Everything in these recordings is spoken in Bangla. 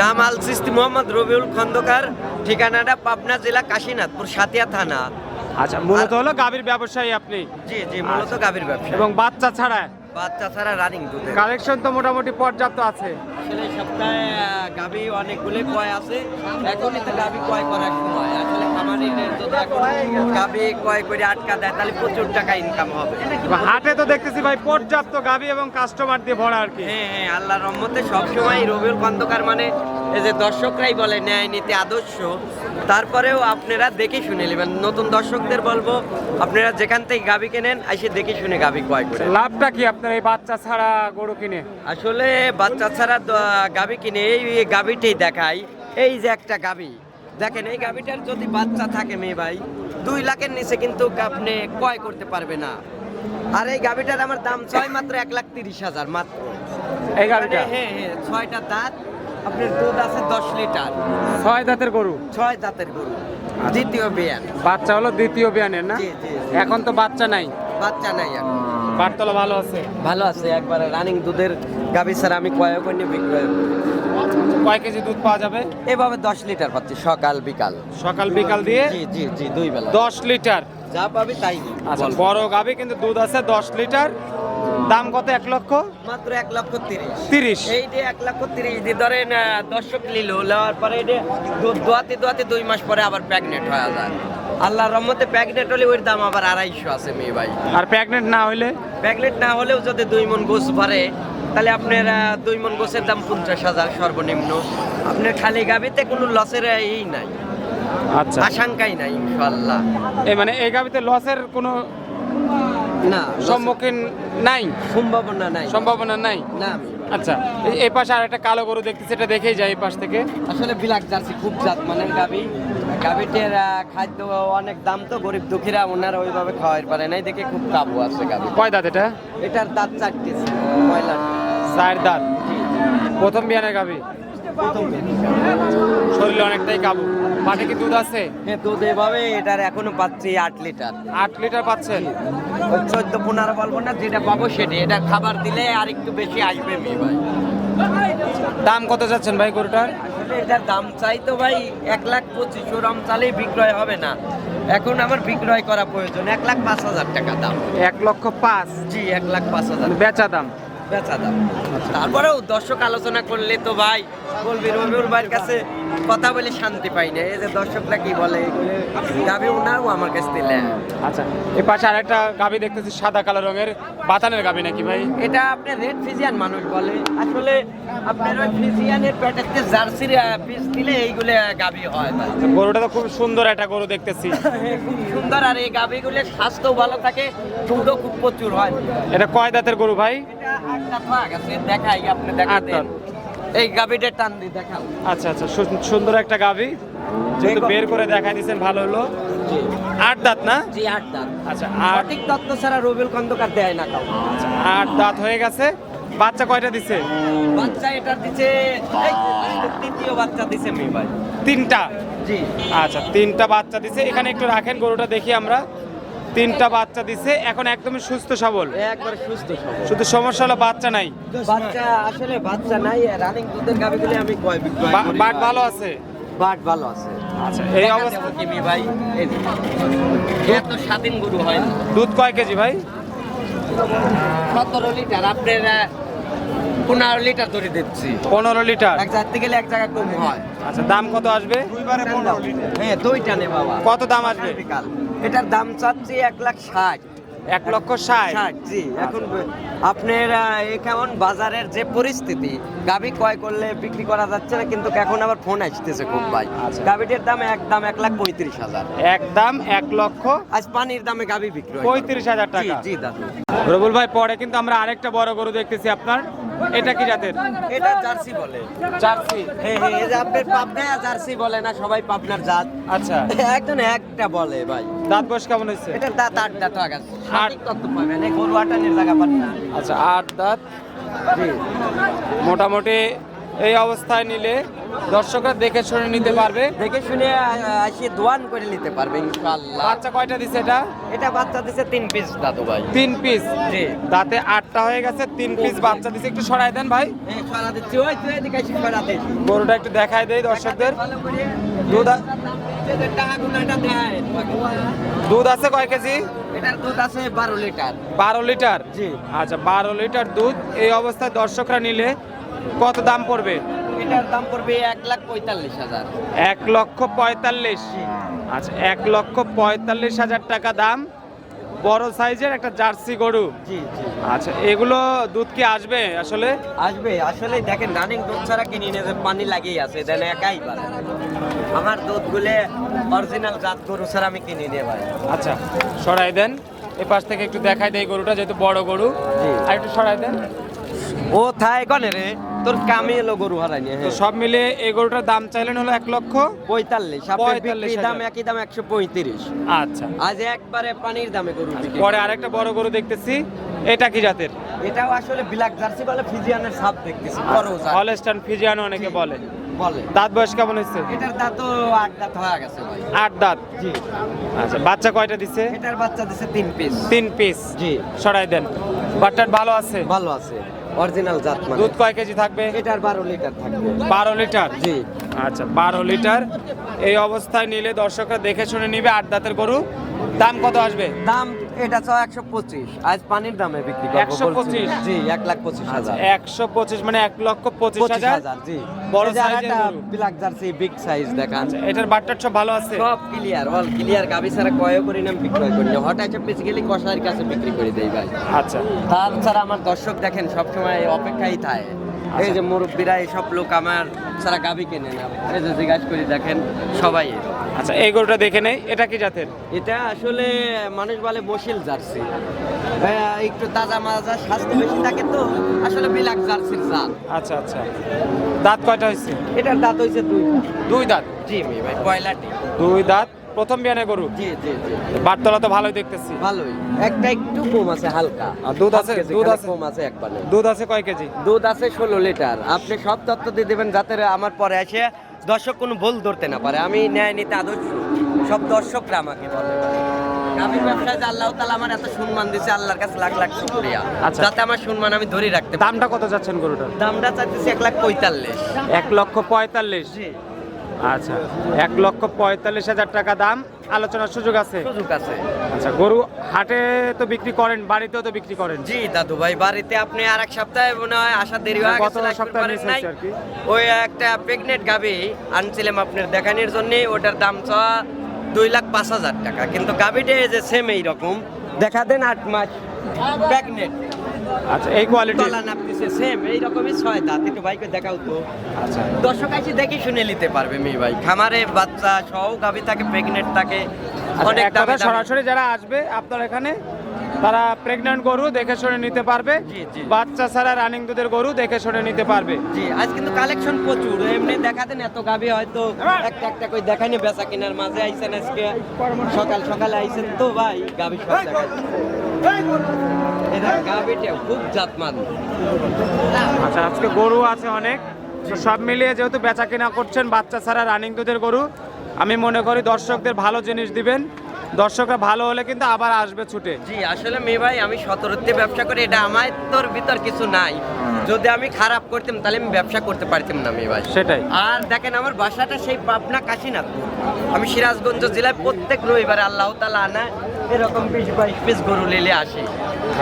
নাম আল সিস্তি মোহাম্মদ রবিউল খন্দকার ঠিকানাটা পাবনা জেলা কাশীনাথপুর সাতিয়া থানা। আচ্ছা মূলত হলো গাভীর ব্যবসায়ী আপনি? জি জি মূলত গাভীর ব্যবসা এবং বাচ্চা ছাড়া? বাচ্চা ছাড়া রানিং দুধে কালেকশন তো মোটামুটি পর্যাপ্ত আছে। আসলে সপ্তাহে গাভী অনেকগুলো কয় আছে? এখনই তো গাভী কয় করার সময়। আসলে খামারিদের যদি করে আটকা দেয় তাহলে প্রচুর টাকা ইনকাম হবে। হাটে তো দেখতেছি ভাই পর্যাপ্ত গাভী এবং কাস্টমার দিয়ে ভরা আর কি। হ্যাঁ হ্যাঁ আল্লাহ রহমতে সবসময় রবিউল খন্দকার মানে এই যে দর্শকরাই বলে ন্যায় নীতি আদর্শ। তারপরেও আপনারা দেখে শুনে নেবেন। নতুন দর্শকদের বলব আপনারা যেখান থেকে গাভী কেনেন এসে দেখে শুনে গাভী ক্রয় করে। লাভটা কি আপনার এই বাচ্চা ছাড়া গরু কিনে? আসলে বাচ্চা ছাড়া গাভী কিনে এই গাভীটাই দেখাই। এই যে একটা গাভী। দেখেন এই গাভীটার যদি বাচ্চা থাকে মেয়ে ভাই দুই লাখের নিচে কিন্তু আপনি ক্রয় করতে পারবে না। আর এই গাভীটার আমার দাম ছয় মাত্র এক লাখ তিরিশ হাজার মাত্র। এই গাভীটা? মানে হ্যাঁ হ্যাঁ ছয়টা দাঁত আপনার দুধ আছে দশ লিটার। ছয় দাঁতের গরু? ছয় দাঁতের গরু দ্বিতীয় বিয়ান। বাচ্চা হলো দ্বিতীয় বিয়ানের না? জি, জি, জি। এখন তো বাচ্চা নাই। বাচ্চা নাই এখন বাটতলা ভালো আছে? ভালো আছে একবারে রানিং দুধের গাভী ছাড়া আমি কয়েক বিক্রয় করি। কয় কেজি দুধ পাওয়া যাবে? এভাবে দশ লিটার পাচ্ছি সকাল বিকাল। সকাল বিকাল দিয়ে? জি জি জি দুই বেলা। দশ লিটার। যা পাবি তাই আচ্ছা বড় গাভী কিন্তু দুধ আছে দশ লিটার। দাম কত? এক লক্ষ? মাত্র এক লক্ষ তিরিশ। তিরিশ। এই যে এক লক্ষ তিরিশ দিয়ে ধরেন দর্শক নিল নেওয়ার পরে এটা দুধ দোয়াতে দোয়াতে দুই মাস পরে আবার প্রেগনেন্ট হয়ে যায়। আল্লাহর রহমতে প্রেগনেন্ট হলে ওর দাম আবার আড়াইশো আছে মেয়ে ভাই। আর প্রেগনেন্ট না হলে প্রেগনেন্ট না হলেও যদি দুই মন গোস ভরে তাহলে আপনার দুই মন গোসের দাম পঞ্চাশ হাজার সর্বনিম্ন। আপনার খালি গাবিতে কোনো লসের এই নাই। আচ্ছা। আশঙ্কাই নাই ইনশাল্লাহ এই মানে এই গাভীতে লসের কোনো না সম্মুখীন নাই? সম্ভাবনা নাই। সম্ভাবনা নাই? না আচ্ছা এই- পাশে আর একটা কালো গরু দেখতেছি এটা দেখেই যাই এই পাশ থেকে। আসলে বিলাক জার্সি খুব জাত মানের গাবি। গাবিটের খাদ্য অনেক দাম তো গরিব দুঃখীরা ওনারা ওইভাবে খাওয়াই পারে নাই দেখে খুব কাবু আছে গাবি কয় দাঁত এটা? এটার দাঁত চারটি ময়লা চার দাঁত প্রথম গাভী। প্রথম শরীরে অনেকটাই কাবু। মাঠে কি দুধ আছে? হ্যাঁ দুধ এভাবে এটার এখনও পাচ্ছি আট লিটার। আট লিটার পাচ্ছেন? চোদ্দ পনেরো বলব না যেটা পাবো সেটা। এটা খাবার দিলে আর একটু বেশি আসবে মেয়ে ভাই। দাম কত যাচ্ছেন ভাই গরুটার? এটার দাম চাই তো ভাই এক লাখ পঁচিশ ওরম চালেই বিক্রয় হবে না। এখন আমার বিক্রয় করা প্রয়োজন এক লাখ পাঁচ হাজার টাকা দাম। এক লক্ষ পাঁচ? জি এক লাখ পাঁচ হাজার। বেচা দাম। বেচা দাম। তারপরেও দর্শক আলোচনা করলে তো ভাই বলবি ভাইয়ের কাছে কথা বলে শান্তি পাই না। এই যে দর্শকরা কি বলে গাবি ওনারও আমার কাছে দিলে আচ্ছা পাশে আরেকটা গাভী দেখতেছি সাদা কালো রঙের। বাতানের গাভী নাকি ভাই? এটা আপনার রেড ফিজিয়ান মানুষ বলে। আসলে আপনার ওই ফিজিয়ানের প্যাটেতে জার্সির পিস দিলে এইগুলো গাবি হয় আচ্ছা, গরুটা তো খুব সুন্দর একটা গরু দেখতেছি। খুব সুন্দর আর এই গাবিগুলোর স্বাস্থ্য ভালো থাকে দুধও খুব প্রচুর হয়। এটা কয় দাঁতের গরু ভাই? এটা আটটা তো আগে দেখাই আপনি আট দেখাতেন দাঁত। এই গাবিটা টান দিয়ে দেখাও। আচ্ছা আচ্ছা সুন্দর একটা গাভী। যেহেতু বের করে দেখাই দিয়েছেন ভালো হলো। আট দাঁত না? জি আট দাঁত। আচ্ছা সঠিক তত্ত্ব ছাড়া রবিউল খন্দকার দেয় না কাউ আট দাঁত হয়ে গেছে। বাচ্চা কয়টা দিছে? বাচ্চা এটা দিছে তৃতীয় বাচ্চা দিছে মেয়ে ভাই। তিনটা? জি। আচ্ছা তিনটা বাচ্চা দিছে। এখানে একটু রাখেন গরুটা দেখি আমরা। তিনটা বাচ্চা দিছে এখন একদমই সুস্থ সবল। একবার সুস্থ সবল। শুধু সমস্যা হলো বাচ্চা নাই। বাচ্চা আসলে বাচ্চা নাই রানিং দুধের গাবিগুলি আমি কয় বিক্রয় করি? বাট ভালো আছে। বাট ভালো আছে। আচ্ছা এই অবস্থা কি মেয়ে ভাই এই যে। এত স্বাধীন গরু হয় না। দুধ কয় কেজি ভাই? সতেরো লিটার আপনার পনেরো লিটার ধরে দিচ্ছি। পনেরো লিটার। এক জায়গা গেলে এক জায়গা কম হয়। আচ্ছা দাম কত আসবে? হ্যাঁ দুইটা নে বাবা। কত দাম আসবে? বিকাল এটার দাম চাচ্ছি এক লাখ ষাট। এক লক্ষ ষাট? ষাট জি। এখন আপনার আহ, এ কেমন বাজারের যে পরিস্থিতি গাভী ক্রয় করলে বিক্রি করা যাচ্ছে না কিন্তু এখন আবার ফোন আসতেছে খুব ভাই। আচ্ছা। গাভীটির দাম এক দাম এক লাখ পঁয়ত্রিশ হাজার। এক দাম এক লক্ষ আজ পানির দামে গাভী বিক্রি পঁয়ত্রিশ হাজার টাকা। জি দাদু। রবুল ভাই পরে কিন্তু আমরা আরেকটা বড় গরু দেখতেছি আপনার। এটা কি জাতের? এটা জার্সি বলে। জার্সি? হ্যাঁ হ্যাঁ এই যে আপনার পাবনা জার্সি বলে না সবাই পাবনার জাত। আচ্ছা। একজন একটা বলে ভাই। দাঁত বয়স কেমন হয়েছে? এটা দাঁত আট দাঁত আগাছে সঠিক তত্ত্ব পাবেন এই গরু আটানির জায়গা পান না। আচ্ছা আট দাঁত। মোটামুটি এই অবস্থায় নিলে দর্শকরা দেখে শুনে নিতে পারবে। দেখে শুনে আহ, এসে দোয়ান করে নিতে পারবে ইনশাআল্লাহ। বাচ্চা কয়টা দিছে এটা? এটা বাচ্চা দিছে তিন পিস দাদু ভাই। তিন পিস জি। দাঁতে আটটা হয়ে গেছে তিন পিস বাচ্চা দিছে। একটু সরাই দেন ভাই। এই সরা দিচ্ছি। ওই তুই এদিকে এসে সরা দে গরুটা একটু দেখাই দেই দর্শকদের। দুধ দুধ আছে কয় কেজি? এটার দুধ আছে বারো লিটার। বারো লিটার? জি। আচ্ছা বারো লিটার দুধ। এই অবস্থায় দর্শকরা নিলে কত দাম পড়বে? এটার দাম পড়বে এক লাখ পঁয়তাল্লিশ হাজার। এক লক্ষ পঁয়তাল্লিশ। আচ্ছা এক লক্ষ পঁয়তাল্লিশ হাজার টাকা দাম। বড় সাইজের একটা জার্সি গরু। জি জি। আচ্ছা এগুলো দুধ কি আসবে আসলে? আসবে আসলে দেখেন রানিং দুধ ছাড়া কিনে নিয়ে পানি লাগিয়ে আছে দেন একাই পারে। আমার দুধগুলো অরিজিনাল জাত গরু ছাড়া আমি কিনে নিয়ে ভাই। আচ্ছা সরাই দেন। এ পাশ থেকে একটু দেখাই দেয় গরুটা যেহেতু বড় গরু। আর একটু সরাই দেন। ও থাই কনে রে? তোর কামে এলো গরু হারানি তো সব মিলে এই গরুটার দাম চাইলেন হলো এক লক্ষ পঁয়তাল্লিশ। 45 দাম একই দাম একশো পঁয়ত্রিশ। আচ্ছা। আজ একবারে পানির দামে গরু পরে আরেকটা বড় গরু দেখতেছি। এটা কি জাতের? এটাও আসলে ব্ল্যাক জার্সি বলে ফিজিয়ানের সাপ দেখতেছি বড় জাত। হলস্টান ফিজিয়ানো অনেকে বলে। বলে। দাঁত বয়স কেমন হচ্ছে এটার দাঁত তো আট দাঁত হয়ে গেছে ভাই। আট দাঁত? জি। আচ্ছা বাচ্চা কয়টা দিছে? এটার বাচ্চা দিছে তিন পিস। তিন পিস? জি। সরাই দেন। বাট্টার ভালো আছে? ভালো আছে। অরিজিনাল জাত মানে। দুধ কয় কেজি থাকবে? এটার বারো লিটার থাকবে। বারো লিটার? জি। আচ্ছা বারো লিটার। এই অবস্থায় নিলে দর্শকরা দেখে শুনে নিবে আট দাঁতের গরু। দাম কত আসবে? দাম এটা তো একশো পঁচিশ। আজ পানির দামে বিক্রি করব 125? বলছি। জি এক লাখ পঁচিশ হাজার। একশো পঁচিশ মানে এক লক্ষ পঁচিশ পঁচিশ হাজার। জি। বড় গরু। ব্ল্যাক জার্সি বিগ সাইজ দেখান। আচ্ছা, এটার বাট্টার সব ভালো আছে? সব ক্লিয়ার অল ক্লিয়ার গাবি ছাড়া কয় করি না বিক্রয় করি না। হঠাৎ পিস গেলে কষার কাছে বিক্রি করে দেই ভাই। আচ্ছা। তাছাড়া আমার দর্শক দেখেন সবসময় অপেক্ষাই থাকে। এই যে মুরব্বীরা এইসব লোক আমার ছাড়া গাবি কেনে না। এই যে জিজ্ঞাসা করি দেখেন সবাই আচ্ছা এই গরুটা দেখে নেই এটা কি জাতের? এটা আসলে মানুষ বলে বসিল জার্সি। হ্যাঁ, একটু তাজা মাজা স্বাস্থ্য বেশি থাকে তো আসলে বিলাক জার্সির জাত। আচ্ছা আচ্ছা। দাঁত কয়টা হয়েছে? এটার দাঁত হয়েছে দুই দুই দাঁত? জি ভাই পয়লাটি দুই দাঁত? প্রথম বিয়ানে গরু? জি জি জি। বাটতলা তো ভালোই দেখতেছি। ভালোই। একটা একটু কম আছে হালকা। আর দুধ আছে? দুধ আছে? কম আছে একবারে। দুধ আছে কয় কেজি? দুধ আছে ষোলো লিটার। আপনি সব তথ্য দিয়ে দেবেন যাতে আমার পরে এসে দর্শক কোনো ভুল ধরতে না পারে। আমি ন্যায় নিতে আদর্শ। সব দর্শকরা আমাকে বলে। আমি ব্যবসায় আল্লাহ তালা আমার এত সম্মান দিচ্ছে আল্লাহর কাছে লাখ লাখ শুক্রিয়া। আচ্ছা। যাতে আমার সম্মান আমি ধরে রাখতে দামটা কত যাচ্ছেন গরুটার? দামটা চাইতেছি এক লাখ পঁয়তাল্লিশ। এক লক্ষ পঁয়তাল্লিশ। জি। আচ্ছা এক লক্ষ পঁয়তাল্লিশ হাজার টাকা দাম। আলোচনার সুযোগ আছে? সুযোগ আছে। আচ্ছা গরু হাটে তো বিক্রি করেন বাড়িতেও তো বিক্রি করেন? জি দাদু ভাই বাড়িতে আপনি আর এক সপ্তাহে মনে হয় আসা দেরি হয়ে গত গেছে না, সপ্তাহে নাই। হয়েছে আর কি। ওই একটা প্রেগনেন্ট গাবি আনছিলাম আপনার দেখানোর জন্য ওটার দাম চাওয়া দুই লাখ পাঁচ হাজার টাকা। কিন্তু গাবিটা এই যে সেম এইরকম। দেখা দেন আট মাস প্রেগনেন্ট আচ্ছা এই কোয়ালিটি নাপতেছে সেম এইরকমই ছয় দাঁত। একটু ভাইকে দেখাও তো। আচ্ছা। দর্শক আছে দেখি শুনে নিতে পারবে মেয়ে ভাই। খামারে বাচ্চা সহ গাবি থাকে প্রেগনেন্ট থাকে আচ্ছা, অনেক কথা সরাসরি যারা আসবে আপনার এখানে তারা প্রেগন্যান্ট গরু দেখে শুনে নিতে পারবে। জি, জি। বাচ্চা ছাড়া রানিং দুধের গরু দেখে শুনে নিতে পারবে। জি আজ কিন্তু কালেকশন প্রচুর। এমনি দেখা দেন এত গাবি হয়তো একটা একটা করে দেখায়নি বেচা কেনার মাঝে আইছেন আজকে। সকাল সকালে আইছেন তো ভাই গাবি সব দেখাই এটা গাবিটা খুব জাতমান। আচ্ছা আজকে গরু আছে অনেক। সব মিলিয়ে যেহেতু বেচা কেনা করছেন বাচ্চা ছাড়া রানিং দুধের গরু আমি মনে করি দর্শকদের ভালো জিনিস দিবেন। দর্শকরা ভালো হলে কিন্তু আবার আসবে ছুটে। জি আসলে মেয়ে ভাই আমি সতরত্বে ব্যবসা করি এটা আমার তোর ভিতর কিছু নাই। যদি আমি খারাপ করতাম তাহলে আমি ব্যবসা করতে পারতাম না মেয়ে ভাই। সেটাই। আর দেখেন আমার বাসাটা সেই পাবনা কাশীনাথপুর। আমি সিরাজগঞ্জ জেলায় প্রত্যেক রবিবারে আল্লাহ তালা আনা এরকম বিশ বাইশ পিস গরু লেলে আসি।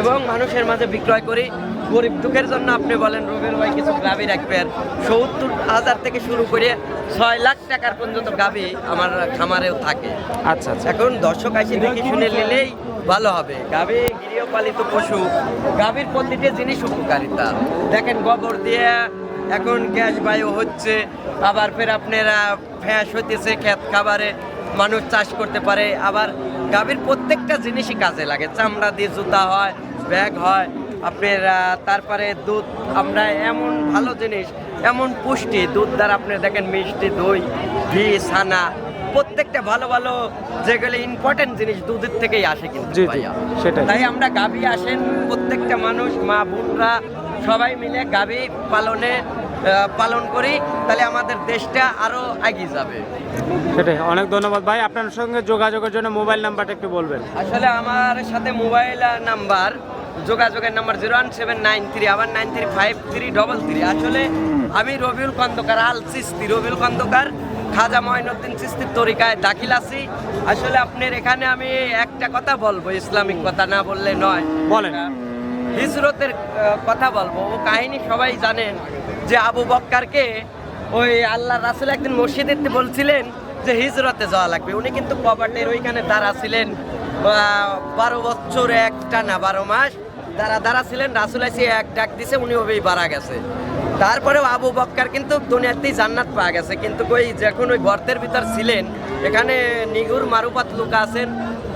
এবং মানুষের মাঝে বিক্রয় করি। গরিব দুঃখের জন্য আপনি বলেন রবির ভাই কিছু গাভি রাখবেন। সত্তর হাজার থেকে শুরু করে ছয় লাখ টাকার পর্যন্ত গাভি আমার খামারেও থাকে। আচ্ছা আচ্ছা। এখন দর্শক আসি দেখে শুনে নিলেই ভালো হবে। গাভী গৃহপালিত পশু গাভীর প্রতিটি জিনিস উপকারিতা। দেখেন গোবর দিয়ে এখন গ্যাস বায়ু হচ্ছে আবার ফের আপনারা ফ্যাঁস হইতেছে ক্ষেত খাবারে মানুষ চাষ করতে পারে আবার গাভীর প্রত্যেকটা জিনিসই কাজে লাগে চামড়া দিয়ে জুতা হয় ব্যাগ হয় আপনার তারপরে দুধ আমরা এমন ভালো জিনিস এমন পুষ্টি দুধ দ্বারা আপনি দেখেন মিষ্টি দই ঘি ছানা প্রত্যেকটা ভালো ভালো যেগুলো ইম্পর্টেন্ট জিনিস দুধের থেকেই আসে কিন্তু। সেটাই। তাই আমরা গাভী আসেন প্রত্যেকটা মানুষ মা বোনরা সবাই মিলে গাভী পালনে পালন করি তাহলে আমাদের দেশটা আরও এগিয়ে যাবে। সেটাই। অনেক ধন্যবাদ ভাই। আপনার সঙ্গে যোগাযোগের জন্য মোবাইল নাম্বারটা একটু বলবেন। আসলে আমার সাথে মোবাইল নাম্বার যোগাযোগের number zero one seven nine three আবার nine three five three double three. আসলে আমি রবিউল খন্দকার আল সিস্তি রবিউল খন্দকার খাজা মঈনুদ্দিন সিস্তির তরিকায় দাখিল আছি। আসলে আপনার এখানে আমি একটা কথা বলব ইসলামিক কথা না বললে নয়। বলেন। হিজরতের কথা বলব। ও কাহিনী সবাই জানেন। যে আবু বক্কারকে ওই আল্লাহ রাসুল একদিন মসজিদে বলছিলেন যে হিজরতে যাওয়া লাগবে। উনি কিন্তু কবাটের ওইখানে দাঁড়া ছিলেন বারো বছর একটা না, বারো মাস দাঁড়া দাঁড়া ছিলেন, রাসুল আসি এক ডাক দিছে, উনি ওই বাড়া গেছে। তারপরেও আবু বক্কার কিন্তু দুনিয়াতেই জান্নাত পাওয়া গেছে, কিন্তু ওই যখন ওই গর্তের ভিতর ছিলেন, এখানে নিগুর মারুপাত লোক আছেন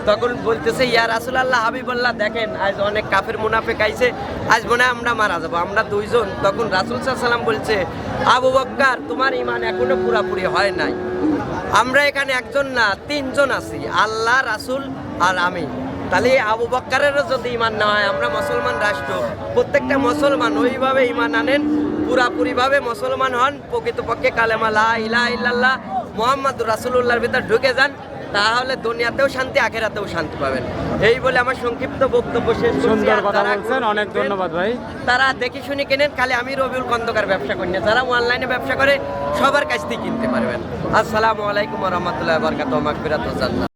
তখন বলতেছে, ইয়া রাসুলাল্লাহ, হাবিবুল্লাহ, দেখেন, আজ অনেক কাফের মুনাফেক আইছে, আজ মনে হয় আমরা মারা যাব। আমরা দুইজন, তখন রাসুল সাল্লাম বলছে, আবু বক্কার, তোমার ইমান এখনও পুরাপুরি হয় নাই। আমরা এখানে একজন না, তিনজন আছি, আল্লাহ, রাসুল আর আমি। তাহলে আবু বক্কারেরও যদি ইমান না হয়, আমরা মুসলমান রাষ্ট্র, প্রত্যেকটা মুসলমান ওইভাবে ইমান আনেন, পুরাপুরিভাবে মুসলমান হন, প্রকৃতপক্ষে কালেমা লা ইলাহা ইল্লাল্লাহ মোহাম্মদ রাসূলুল্লাহর ভিতর ঢুকে যান তাহলে দুনিয়াতেও শান্তি আখেরাতেও শান্তি পাবেন। এই বলে আমার সংক্ষিপ্ত বক্তব্য শেষ সুন্দর কথা বলছেন অনেক ধন্যবাদ ভাই। তারা দেখে শুনে কেনেন খালি আমি রবিউল খন্দকার ব্যবসা করি না। যারা অনলাইনে ব্যবসা করে সবার কাছ থেকে কিনতে পারবেন। আসসালামু আলাইকুম রহমতুল্লাহ বরকাত মাকবিরাত